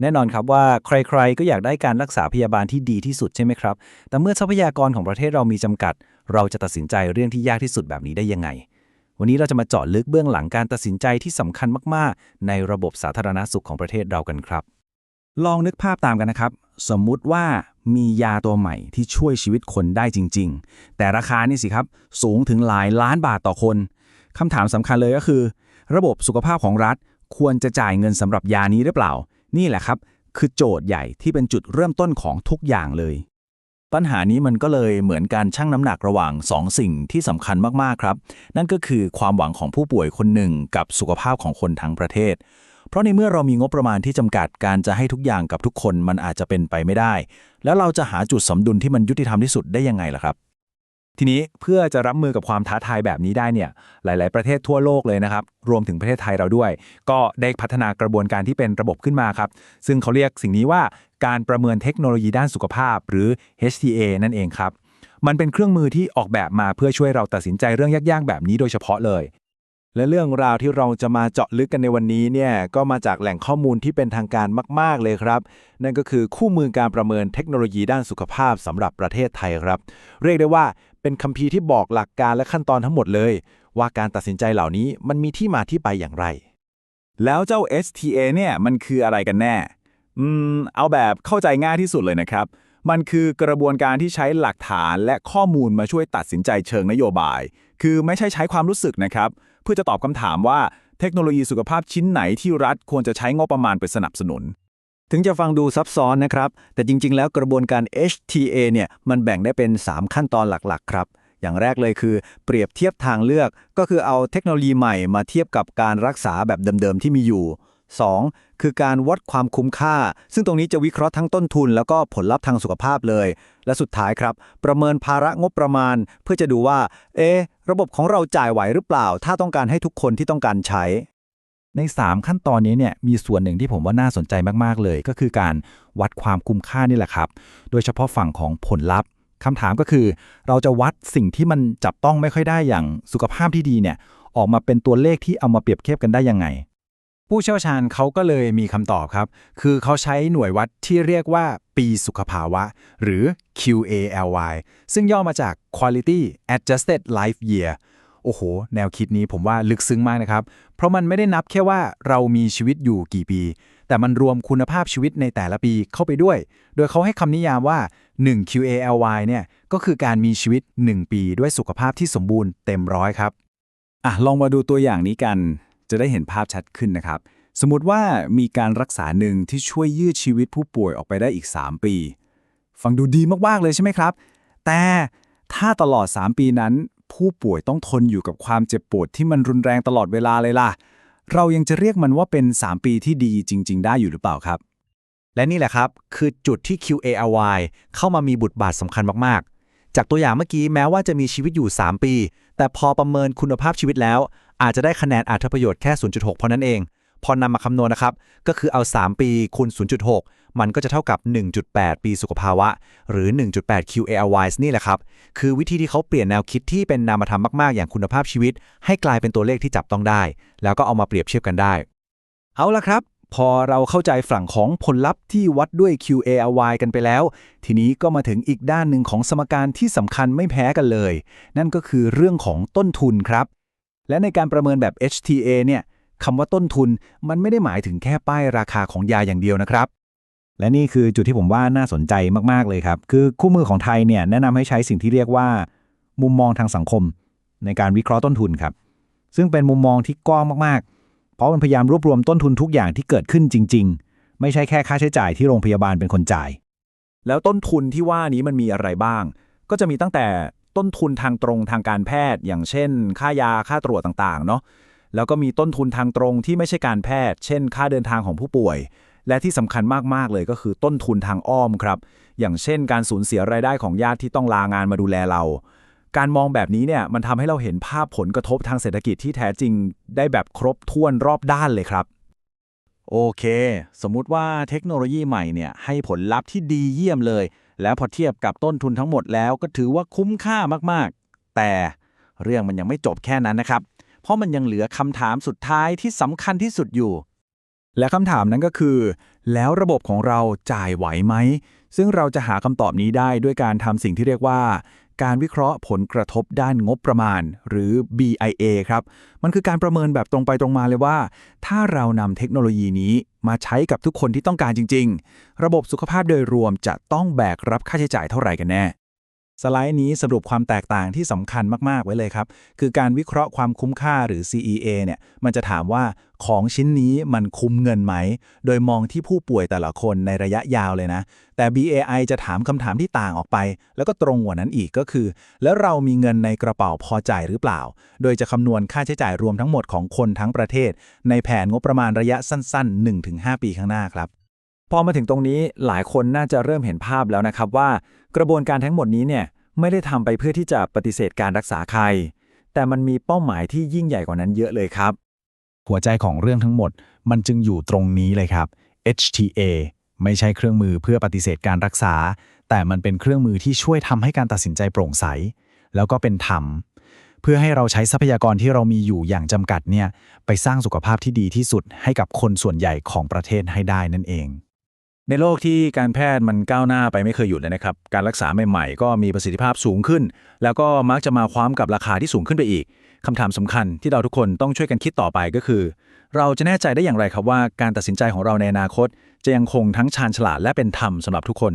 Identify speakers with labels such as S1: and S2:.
S1: แน่นอนครับว่าใครๆ ก็อยากได้การรักษาพยาบาลที่ดีที่สุดใช่ไหมครับ แต่เมื่อทรัพยากรของประเทศเรามีจำกัด เราจะตัดสินใจเรื่องที่ยากที่สุดแบบนี้ได้ยังไง วันนี้เราจะมาเจาะลึกเบื้องหลังการตัดสินใจที่สำคัญมากๆ ในระบบสาธารณสุขของประเทศเรากันครับ
S2: ลองนึกภาพตามกันนะครับ สมมุติว่ามียาตัวใหม่ที่ช่วยชีวิตคนได้จริง ๆ แต่ราคานี่สิครับ สูงถึงหลายล้านบาทต่อคนคำถามสำคัญเลยก็คือ ระบบสุขภาพของรัฐควรจะจ่ายเงินสำหรับยานี้หรือเปล่า นี่แหละครับ คือโจทย์ใหญ่ที่เป็นจุดเริ่มต้นของทุกอย่างเลย
S1: ปัญหานี้มันก็เลยเหมือนการชั่งน้ำหนักระหว่างสองสิ่งที่สำคัญมากๆครับ นั่นก็คือความหวังของผู้ป่วยคนหนึ่งกับสุขภาพของคนทั้งประเทศเพราะในเมื่อเรามีงบประมาณที่จำกัดการจะให้ทุกอย่างกับทุกคนมันอาจจะเป็นไปไม่ได้ แล้วเราจะหาจุดสมดุลที่มันยุติธรรมที่สุดได้ยังไงล่ะครับ ทีนี้เพื่อจะรับมือกับความท้าทายแบบนี้ได้เนี่ยหลาย ๆ ประเทศทั่วโลกเลยนะครับ รวมถึงประเทศไทยเราด้วย ก็ได้พัฒนากระบวนการที่เป็นระบบขึ้นมาครับ ซึ่งเขาเรียกสิ่งนี้ว่าการประเมินเทคโนโลยีด้านสุขภาพ หรือ HTA นั่นเองครับ มันเป็นเครื่องมือที่ออกแบบมาเพื่อช่วยเราตัดสินใจเรื่องยาก ๆ แบบนี้โดยเฉพาะเลย
S3: และเรื่องราวที่เราจะมาเจาะลึกกันในวันนี้เนี่ยก็มาจากแหล่งข้อมูลที่เป็นทางการมาก ๆ เลยครับ นั่นก็คือคู่มือการประเมินเทคโนโลยีด้านสุขภาพสำหรับประเทศไทยครับ เรียกได้ว่า เป็นคัมภีร์ที่บอกหลักการและขั้นตอนทั้งหมดเลย ว่าการตัดสินใจเหล่านี้มันมีที่มาที่ไปอย่างไร
S2: แล้วเจ้า HTA เนี่ยมันคืออะไรกันแน่ อืม เอาแบบเข้าใจง่ายที่สุดเลยนะครับ มันคือกระบวนการที่ใช้หลักฐานและข้อมูลมาช่วยตัดสินใจเชิงนโยบาย คือไม่ใช่ใช้ความรู้สึกนะครับ เพื่อจะตอบคำถามว่าเทคโนโลยีสุขภาพชิ้นไหนที่รัฐควรจะใช้งบประมาณไปสนับสนุน
S3: ถึงจะฟังดูซับซ้อนนะครับ แต่จริง ๆ แล้วกระบวนการ HTA เนี่ยมันแบ่งได้เป็น 3 ขั้นตอนหลัก ๆ ครับ อย่างแรกเลยคือ เปรียบเทียบทางเลือก ก็คือเอาเทคโนโลยีใหม่มาเทียบกับการรักษาแบบเดิม ๆ ที่มีอยู่ 2. คือการวัดความคุ้มค่า ซึ่งตรงนี้จะวิเคราะห์ทั้งต้นทุน แล้วก็ผลลัพธ์ทางสุขภาพเลย และสุดท้ายครับ ประเมินภาระงบประมาณ เพื่อจะดูว่า เอ๊ะ ระบบของเราจ่ายไหวหรือเปล่า ถ้าต้องการให้ทุกคนที่ต้องการใช้
S1: ใน 3 ขั้นตอนนี้เนี่ยมีส่วนหนึ่งที่ผมว่าน่าสนใจมากๆเลย ก็คือการวัดความคุ้มค่านี่แหละครับ โดยเฉพาะฝั่งของผลลัพธ์คำถามก็คือ เราจะวัดสิ่งที่มันจับต้องไม่ค่อยได้อย่างสุขภาพที่ดีเนี่ยออกมาเป็นตัวเลขที่เอามาเปรียบเทียบกันได้ยังไง ผู้เชี่ยวชาญเขาก็เลยมีคำตอบครับ คือเขาใช้หน่วยวัดที่เรียกว่าปีสุขภาวะ หรือ QALY ซึ่งย่อมาจาก Quality Adjusted Life Year โอ้โห แนวคิดนี้ผมว่าลึกซึ้งมากนะครับ เพราะมันไม่ได้นับแค่ว่าเรามีชีวิตอยู่กี่ปี แต่มันรวมคุณภาพชีวิตในแต่ละปีเข้าไปด้วย โดยเขาให้คำนิยามว่า 1 QALY เนี่ยก็คือการมีชีวิต 1 ปีด้วยสุขภาพที่สมบูรณ์เต็มร้อยครับ
S2: อะลองมาดูตัวอย่างนี้กัน จะได้เห็นภาพชัดขึ้นนะครับ สมมติว่ามีการรักษาหนึ่งที่ช่วยยืดชีวิตผู้ป่วยออกไปได้อีก 3 ปี ฟังดูดีมากๆเลยใช่ไหมครับ แต่ถ้าตลอด 3 ปีนั้น ผู้ป่วยต้องทนอยู่กับความเจ็บปวดที่มันรุนแรงตลอดเวลาเลยล่ะ เรายังจะเรียกมันว่าเป็น 3 ปีที่ดีจริง ๆ ได้อยู่หรือเปล่าครับ
S3: และนี่แหละครับ คือจุดที่ QARY เข้ามามีบทบาทสำคัญมากๆ จากตัวอย่างเมื่อกี้แม้ว่าจะมีชีวิตอยู่ 3 ปี แต่พอประเมินคุณภาพชีวิตแล้ว อาจจะได้คะแนนอาถประโยชน์แค่ 0.6 เพราะนั้นเอง พอนำมาคำนวณนะครับ ก็คือเอา 3 ปีคูณ 0.6 มันก็จะเท่ากับ 1.8 ปีสุขภาวะ หรือ 1.8 QARY นี่แหละครับ คือวิธีที่เขาเปลี่ยนแนวคิดที่เป็นนามธรรมมาก ๆ อย่างคุณภาพชีวิต ให้กลายเป็นตัวเลขที่จับต้องได้ แล้วก็เอามาเปรียบเทียบกันได้
S1: เอาละครับ พอเราเข้าใจฝั่งของผลลัพธ์ที่วัดด้วย QARY กันไปแล้ว ทีนี้ก็มาถึงอีกด้านหนึ่งของสมการที่สำคัญไม่แพ้กันเลย นั่นก็คือเรื่องของต้นทุนครับ และในการประเมินแบบ HTA เนี่ย คำว่าต้นทุนมันไม่ได้หมายถึงแค่ป้ายราคาของยาอย่างเดียวนะครับ และนี่คือจุดที่ผมว่าน่าสนใจมากๆเลยครับ คือคู่มือของไทยเนี่ยแนะนำให้ใช้สิ่งที่เรียกว่า มุมมองทางสังคม ในการวิเคราะห์ต้นทุนครับ ซึ่งเป็นมุมมองที่กว้างมากๆ เพราะมันพยายามรวบรวมต้นทุนทุกอย่างที่เกิดขึ้นจริง ๆ ไม่ใช่แค่ค่าใช้จ่ายที่โรงพยาบาลเป็นคนจ่าย
S2: แล้วต้นทุนที่ว่านี้มันมีอะไรบ้าง ก็จะมีตั้งแต่ต้นทุนทางตรงทางการแพทย์ อย่างเช่น ค่ายาค่าตรวจต่างๆ เนาะ แล้วก็มีต้นทุนทางตรงที่ไม่ใช่การแพทย์ เช่น ค่าเดินทางของผู้ป่วย และที่สำคัญมากๆเลยก็คือต้นทุนทางอ้อมครับ อย่างเช่น การสูญเสียรายได้ของญาติที่ต้องลางานมาดูแลเรา การมองแบบนี้เนี่ยมันทำให้เราเห็นภาพผลกระทบทางเศรษฐกิจที่แท้จริง ได้แบบครบถ้วนรอบด้านเลยครับ โอเค สมมุติว่าเทคโนโลยีใหม่เนี่ยให้ผลลัพธ์ที่ดีเยี่ยมเลย แล้วพอเทียบกับต้นทุนทั้งหมดแล้วก็ถือว่าคุ้มค่ามากๆ แต่เรื่องมันยังไม่จบแค่นั้นนะครับ เพราะมันยังเหลือคำถามสุดท้ายที่สำคัญที่สุดอยู่
S1: และคำถามนั้นก็คือ
S2: แล้วระบบของเราจ่ายไหวไหม ซึ่งเราจะหาคำตอบนี้ได้ด้วยการทำสิ่งที่เรียกว่า การวิเคราะห์ผลกระทบด้านงบประมาณ หรือ BIA ครับ มันคือการประเมินแบบตรงไปตรงมาเลยว่า ถ้าเรานำเทคโนโลยีนี้มาใช้กับทุกคนที่ต้องการจริง ๆ ระบบสุขภาพโดยรวมจะต้องแบกรับค่าใช้จ่ายเท่าไหร่กันแน่
S1: สไลด์นี้สรุปความแตกต่างที่สำคัญมาก ๆ ไว้เลยครับ คือการวิเคราะห์ความคุ้มค่าหรือ CEA เนี่ย มันจะถามว่าของชิ้นนี้มันคุ้มเงินไหม โดยมองที่ผู้ป่วยแต่ละคนในระยะยาวเลยนะ แต่ BAI จะถามคำถามที่ต่างออกไป แล้วก็ตรงกว่านั้นอีกก็คือ แล้วเรามีเงินในกระเป๋าพอจ่ายหรือเปล่า โดยจะคำนวณค่าใช้จ่ายรวมทั้งหมดของคนทั้งประเทศ ในแผนงบประมาณระยะสั้น ๆ 1-5 ปีข้างหน้าครับ
S2: พอมาถึงตรงนี้หลายคนน่าจะเริ่มเห็นภาพแล้วนะครับว่า กระบวนการทั้งหมดนี้เนี่ยไม่ได้ทำไปเพื่อที่จะปฏิเสธการรักษาใคร แต่มันมีเป้าหมายที่ยิ่งใหญ่กว่านั้นเยอะเลยครับ
S1: หัวใจของเรื่องทั้งหมด มันจึงอยู่ตรงนี้เลยครับ HTA ไม่ใช่เครื่องมือเพื่อปฏิเสธการรักษา แต่มันเป็นเครื่องมือที่ช่วยทำให้การตัดสินใจโปร่งใส แล้วก็เป็นธรรม เพื่อให้เราใช้ทรัพยากรที่เรามีอยู่อย่างจำกัดเนี่ยไปสร้างสุขภาพที่ดีที่สุดให้กับคนส่วนใหญ่ของประเทศให้ได้นั่นเอง
S2: ในโลกที่การแพทย์มันก้าวหน้าไปไม่เคยหยุดเลยนะครับ การรักษาใหม่ๆ ก็มีประสิทธิภาพสูงขึ้น แล้วก็มักจะมาคว้ามกับราคาที่สูงขึ้นไปอีก คำถามสำคัญที่เราทุกคนต้องช่วยกันคิดต่อไปก็คือ เราจะแน่ใจได้อย่างไรครับว่าการตัดสินใจของเราในอนาคต จะยังคงทั้งชาญฉลาดและเป็นธรรมสำหรับทุกคน